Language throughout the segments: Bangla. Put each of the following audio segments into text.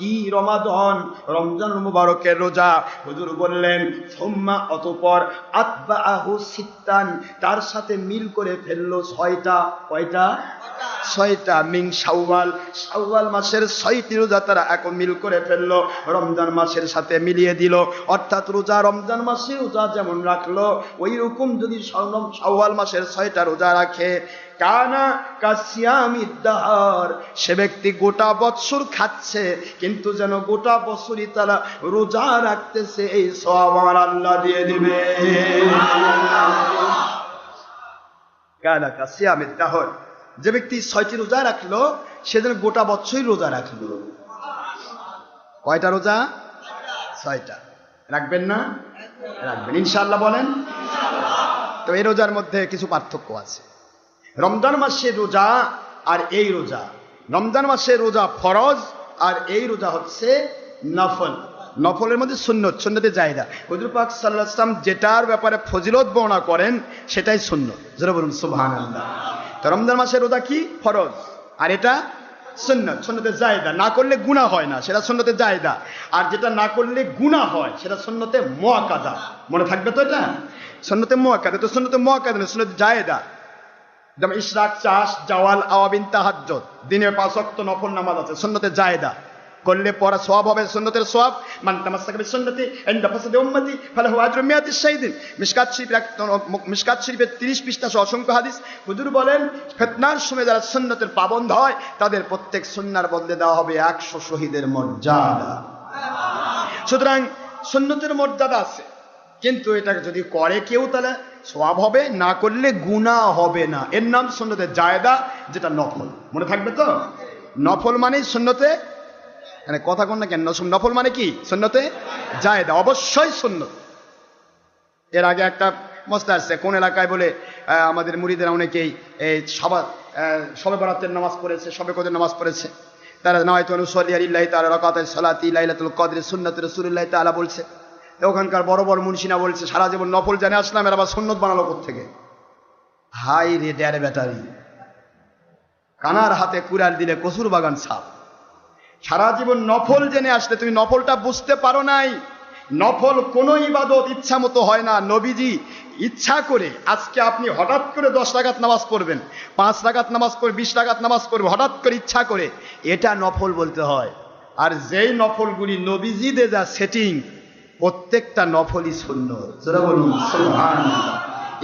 কি রমাদন? রমজান মুবারকের রোজা। হুজুর বললেন, সোম্মা অতপর আতবা আহ সিত্তান। তার সাথে মিল করে ফেলল ছয়টা। কয়টা? ছয়টা মিং শাওয়াল। শাওয়াল মাসের ছয়টি রোজা তারা এক মিল করে ফেলল, রমজান মাসের সাথে মিলিয়ে দিল। অর্থাৎ রোজা, রমজান মাসে রোজা যেমন রাখল, ওই রকম যদি শাওয়াল মাসের ছয়টা রোজা রাখে, কানা কাসিয়ামি দাহার। সে ব্যক্তি গোটা বৎসর খাচ্ছে, কিন্তু যেন গোটা বছরই তারা রোজা রাখতেছে, এই সব আমার আল্লাহ দিয়ে দিবে। কানা কাসিয়ামি দাহর। যে ব্যক্তি ছয়টি রোজা রাখল, সে যেন গোটা বছরই রোজা রাখল। কয়টা রোজা? ছয়টা। রাখবেন না? রাখবেন। ইনশাআল্লাহ বলেন। তো এই রোজার মধ্যে কিছু পার্থক্য আছে। রমজান মাসের রোজা আর এই রোজা। রমজান মাসের রোজা ফরজ আর এই রোজা হচ্ছে নফল। নফলের মধ্যে সুন্নত, সুন্নতে জায়দা। হুজুর পাক সাল্লাহ যেটার ব্যাপারে ফজিলত বর্ণনা করেন, সেটাই সুন্নত। যেটা বলুন সুবহান আল্লাহ রমজান মাসের রোজা কি? ফরজ। আর এটা সন্ন্যত সন্ন্যতে জায়দা। না করলে গুণা হয় না, সেটা সন্ন্যতে জায়দা। আর যেটা না করলে গুণা হয়, সেটা সন্ন্যতে মোয়াকাদা মনে থাকবে তো এটা? সন্ন্যতে মোয়াকাদা তো সন্ন্যতে মোয়াকাদা না সন্ন্যতে জায়দা। যেমন ইশরাক, চাষ, জাওয়াল, আওয়াবিন তাহাজ্জত দিনের পাঁচ অক্ত নফল নামাজ আছে সন্ন্যতে জায়দা। করলে পড়া সওয়াব হবে সুন্নতের সওয়াব মান তামাসসাকা বিসুন্নতি ইনদা ফাসাদি উম্মতি ফালাহু আজরু মিয়াতি শাহিদিন মিশকাত শরীফ মিশকাত শরীফের 30 পৃষ্ঠা অসংখ্য হাদিস হুজুর বলেন ফিতনার সময় যারা সুন্নতের পাবন্ধ হয় তাদের প্রত্যেক সুন্নার বদলে দেওয়া হবে 100 শহীদের মর্যাদা সুতরাং সুন্নতের মর্যাদা আছে কিন্তু এটা যদি করে কেউ তাহলে সওয়াব হবে, না করলে গুনাহ হবে না। এর নাম সুন্নতে জায়দা, যেটা নফল। মনে থাকবে তো? নফল মানে সুন্নতে মানে কথা কোন না কেন? নফল মানে কি? সুন্নতে জায়দা। অবশ্যই সুন্নত। এর আগে একটা মস্তা আসছে কোন এলাকায় বলে আমাদের মুড়িদের অনেকেই এই সবার সবে বরাতের নামাজ পড়েছে, সবে কদের নামাজ পড়েছে। তারা নয়তো অনুসল্লি আলিল্লাহ তারা রকাতের সালাতি লাইলাতুল কদরে সুন্নত রসুল্লাহ তালা বলছে। ওখানকার বড় বড় মুন্সিনা বলছে, সারা জীবন নফল জানে, আসলাম এরা আবার সুন্নত বানালো থেকে হাই রে, ড্যার ব্যাটারি। কানার হাতে কুড়াল দিলে কসুর বাগান সাপ সারা জীবন নফল জেনে আসলে তুমি নফলটা বুঝতে পারো নাই। নফল কোনো ইবাদত ইচ্ছা মতো হয় না। নবীজি ইচ্ছা করে আজকে আপনি হঠাৎ করে দশ রাগাত নামাজ পড়বেন, পাঁচ রাগাত নামাজ পড়বে বিশ রাগাত নামাজ পড়বে, হঠাৎ করে ইচ্ছা করে, এটা নফল বলতে হয়। আর যেই নফলগুলি নবীজিদের যা সেটিং প্রত্যেকটা নফলই শূন্য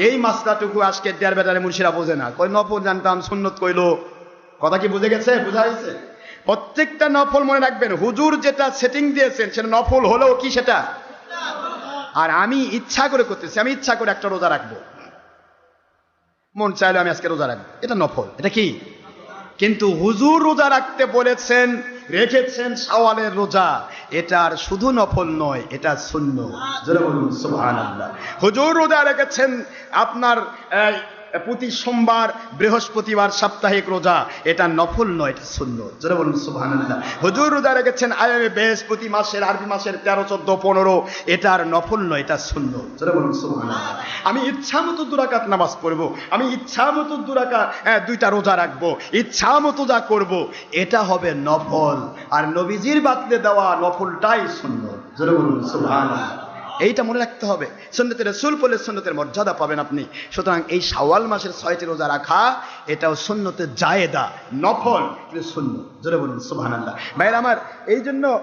এই মাসলাটুকু আজকে দেড় বেটারে মুন্সিরা বোঝে না। কই নফল জানতাম, সুন্নত কইলো। কথা কি বুঝে গেছে? বুঝা হয়েছে প্রত্যেকটা নফল মনে রাখবেন। হুজুর যেটা সেটিং দিয়েছেন, সেটা নফল হলেও কি সেটা? আর আমি ইচ্ছা করে করতেছি, আমি ইচ্ছা করে একটা রোজা রাখব। মন চাইলে আমি আজকে রোজা রাখব। এটা নফল। এটা কি? কিন্তু হুজুর রোজা রাখতে বলেছেন, রেখেছেন শাওয়ালের রোজা। এটার শুধু নফল নয়, এটা শূন্য হুজুর রোজা রেখেছেন, আপনার প্রতি সোমবার বৃহস্পতিবার সাপ্তাহিক রোজা। এটা নফল নয় এটা শূন্য জোরে বলুন সুবহানাল্লাহ। হুজুর রোজা রেখেছেন আয়ামে বৃহস্পতি মাসের আরবি মাসের তেরো চোদ্দ পনেরো। এটার নফল নয় এটা শূন্য জোরে বলুন সুবহানাল্লাহ। আমি ইচ্ছা মতো দুরাকাত নামাজ পড়ব। আমি ইচ্ছা মতো দুরাকাত হ্যাঁ, দুইটা রোজা রাখব। ইচ্ছা মতো যা করব এটা হবে নফল। আর নবীজির বাতলে দেওয়া নফলটাই শূন্য জোরে বলুন সুবহানাল্লাহ। এইটা মনে রাখতে হবে সন্ন্যতের রসুল বলে সন্ন্যতের মর্যাদা পাবেন আপনি। সুতরাং এই শাওয়াল মাসের ছয়টি রোজা রাখা এটাও সন্ন্যতের জায়েদা নফল কিন্তু শূন্য জোরে বলুন সুবহানাল্লাহ। ভাইয়ের আমার এই জন্য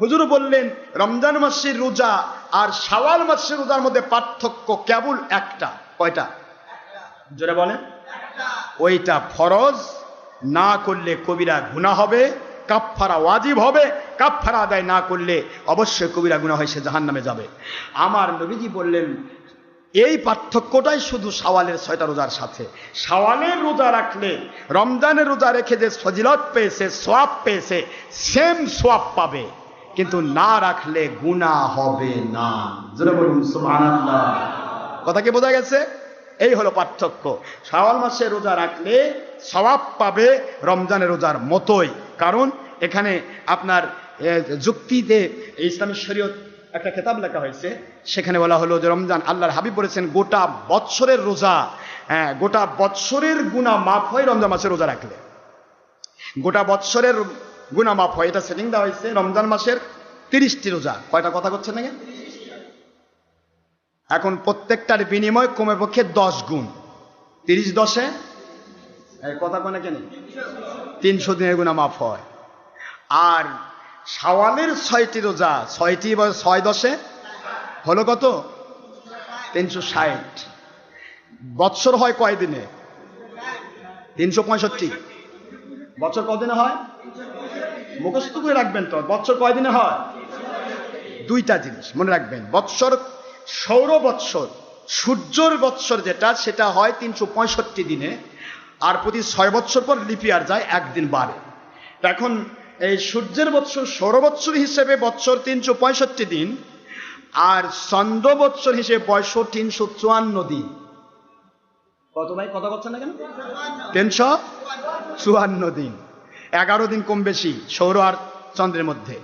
হুজুর বললেন রমজান মাসের রোজা আর শাওয়াল মাসের রোজার মধ্যে পার্থক্য কেবল একটা। কয়টা? জোরে বলেন। ওইটা ফরজ না করলে কবিরা গুণা হবে কাফফারা ওয়াজিব হবে, কাফফারা আদায় না করলে অবশ্যই কবিরা গুণা হয় সে জাহান নামে যাবে। আমার নবীজি বললেন, এই পার্থক্যটাই শুধু সাওয়ালের ছয়টা রোজার সাথে। সাওয়ালের রোজা রাখলে রমজানের রোজা রেখে যে ফজিলত পেয়েছে, সোয়াব পেয়েছে সেম সোয়াব পাবে। কিন্তু না রাখলে গুণা হবে না। কথা কি বোঝা গেছে? এই হলো পার্থক্য। শাওয়াল মাসে রোজা রাখলে সওয়াব পাবে রমজানের রোজার মতোই। কারণ এখানে আপনার যুক্তিতে ইসলামী শরীয়ত একটা খেতাব লেখা হয়েছে। সেখানে বলা হলো যে রমজান আল্লাহর হাবিব বলেছেন, গোটা বৎসরের রোজা হ্যাঁ গোটা বৎসরের গুণা মাফ হয় রমজান মাসে রোজা রাখলে। গোটা বৎসরের গুণা মাফ হয়, এটা সেটিং দেওয়া হয়েছে রমজান মাসের তিরিশটি রোজা। কয়টা কথা করছেন নাকি এখন প্রত্যেকটার বিনিময় কমে পক্ষে দশ গুণ। তিরিশ দশে? কথা কোনে কেন? তিনশো দিনের গুণা মাফ হয়। আর সাওয়ালের ছয়টি রোজা, ছয়টি বা ছয় দশে হলো কত? তিনশো ষাট। বৎসর হয় কয় দিনে তিনশো পঁয়ষট্টি। বছর কদিনে হয়? মুখস্থ করে রাখবেন তো। বৎসর কয় দিনে হয়? দুইটা জিনিস মনে রাখবেন। বৎসর সৌর বৎসর সূর্যর বৎসর যেটা, সেটা হয় তিনশো পঁয়ষট্টি দিনে, আর প্রতি ছয় বৎসর পর লিপিয়ার যায় একদিন বাড়ে এখন এই সূর্যের বৎসর সৌর বৎসর হিসেবে বৎসর তিনশো পঁয়ষট্টি দিন, আর চন্দ্র বৎসর হিসেবে বয়স তিনশো চুয়ান্ন দিন। কত ভাই কথা বলছেন না কেন? তিনশো চুয়ান্ন দিন। এগারো দিন কম বেশি, সৌর আর চন্দ্রের মধ্যে।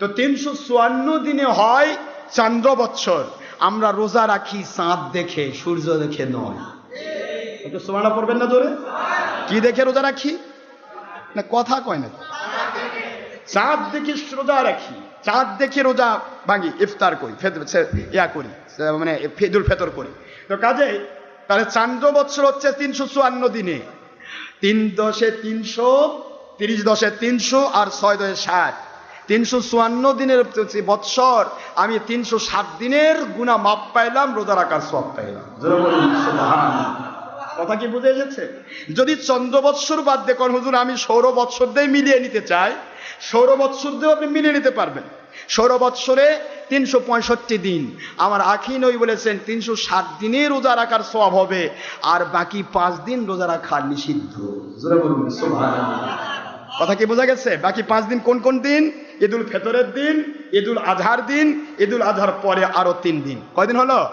তো তিনশো চুয়ান্ন দিনে হয় চন্দ্র বৎসর আমরা রোজা রাখি, চাঁদ দেখে, সূর্য দেখে নয়। একটু সোমানা পড়বেন না জোরে? কি দেখে রোজা রাখি? না, কথা কয় না চাঁদ দেখে রোজা রাখি, চাঁদ দেখে রোজা ভাঙি, ইফতার করি ইয়া করি মানে ফেদুল ফেতর করি। তো কাজে তাহলে চান্দ্র বৎসর হচ্ছে তিনশো চুয়ান্ন দিনে। তিন দশে তিনশো, তিরিশ দশে তিনশো, আর ছয় দশে ষাট। তিনশো চুয়ান্ন দিনের বৎসর, আমি তিনশো ষাট দিনের গুণা মাপ পাইলাম রোজা রাখার সব পাইলাম। কথা কি বুঝে এসেছে? যদি চন্দ্র বৎসর বাদ দিয়ে কোন, হুজুর, আমি সৌর বৎসর দিয়ে মিলিয়ে নিতে চাই। সৌর বৎসর দিয়েও আপনি মিলিয়ে নিতে পারবেন। সৌর বৎসরে তিনশো পঁয়ষট্টি দিন। আমার আখি নই বলেছেন, তিনশো ষাট দিনে রোজা রাখার সব হবে, আর বাকি পাঁচ দিন রোজা রাখা নিষিদ্ধ। কথা কি বোঝা গেছে? বাকি পাঁচ দিন কোন কোন দিন? ঈদুল ফেতরের দিন, ঈদুল আজহার দিন, ঈদুল আজহার পরে আরও তিন দিন। কয়দিন হলো?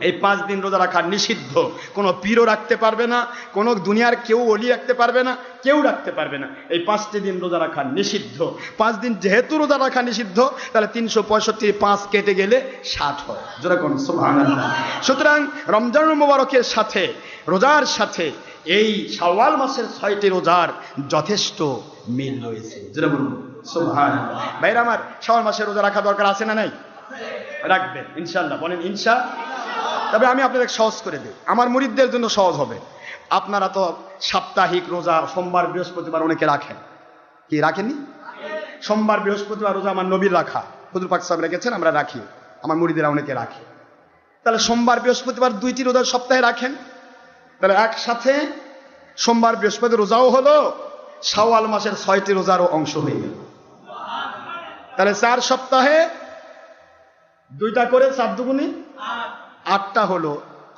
এই পাঁচ দিন রোজা রাখা নিষিদ্ধ। কোনো পীরও রাখতে পারবে না, কোনো দুনিয়ার কেউ অলি রাখতে পারবে না, কেউ রাখতে পারবে না। এই পাঁচটি দিন রোজা রাখা নিষিদ্ধ। পাঁচ দিন যেহেতু রোজা রাখা নিষিদ্ধ, তাহলে তিনশো পঁয়ষট্টি পাঁচ কেটে গেলে ষাট হয়। যেরকম সুতরাং রমজান মোবারকের সাথে, রোজার সাথে এই শাওয়াল মাসের ছয়টি রোজার যথেষ্ট মিল রয়েছে। ভাইরা আমার, শাওয়াল মাসের রোজা রাখা দরকার আছে না নাই? রাখবেন ইনশাল্লাহ বলেন, ইনশা। তবে আমি আপনাদের সহজ করে দিই। আমার মুরিদদের জন্য সহজ হবে। আপনারা তো সাপ্তাহিক রোজা, সোমবার, বৃহস্পতিবার অনেকে রাখেন। কি, রাখেননি? সোমবার, বৃহস্পতিবার রোজা আমার নবীর রাখা। হুজুর পাক সাহেব রেখেছেন, আমরা রাখি। আমার মুরিদেরা অনেকে রাখে। তাহলে সোমবার, বৃহস্পতিবার দুইটি রোজা সপ্তাহে রাখেন? তাহলে একসাথে সোমবার বৃহস্পতি রোজাও হলো, শাওয়াল মাসের ছয়টি রোজারও অংশ হয়ে গেল। তাহলে চার সপ্তাহে দুইটা করে চার দুগুনি আটটা হলো,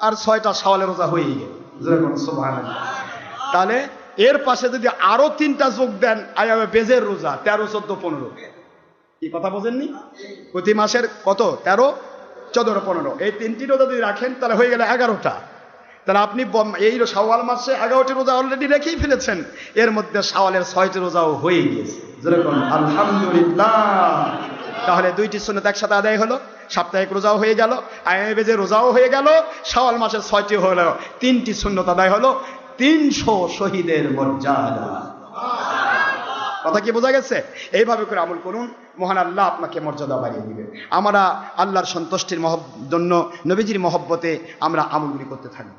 আর ছয়টা সওয়ালের রোজা হয়ে গেল। তাহলে এর পাশে যদি আরও তিনটা যোগ দেন আয়াবে বেজের রোজা, তেরো, চোদ্দ, পনেরো। কি কথা বোঝেননি? প্রতি মাসের কত? তেরো, চোদ্দ, পনেরো। এই তিনটি রোজা যদি রাখেন, তাহলে হয়ে গেলে এগারোটা। তাহলে আপনি এই শাওয়াল মাসে এগারোটি রোজা অলরেডি রেখেই ফেলেছেন। এর মধ্যে শাওয়ালের ছয়টি রোজাও হয়ে গিয়েছে। আলহামদুলিল্লাহ। তাহলে দুইটি সুন্নত একসাথে আদায় হলো, সাপ্তাহিক রোজাও হয়ে গেল আইএবেজে রোজাও হয়ে গেল, শাওয়াল মাসের ছয়টি হলো, তিনটি সুন্নত আদায় হলো, তিনশো শহীদের মর্যাদা। কথা কি বোঝা গেছে? এইভাবে করে আমল করুন, মহান আল্লাহ আপনাকে মর্যাদা বাড়িয়ে দিবে। আমরা আল্লাহর সন্তুষ্টির জন্য, নবীজির মহব্বতে আমরা আমলগুলি করতে থাকব।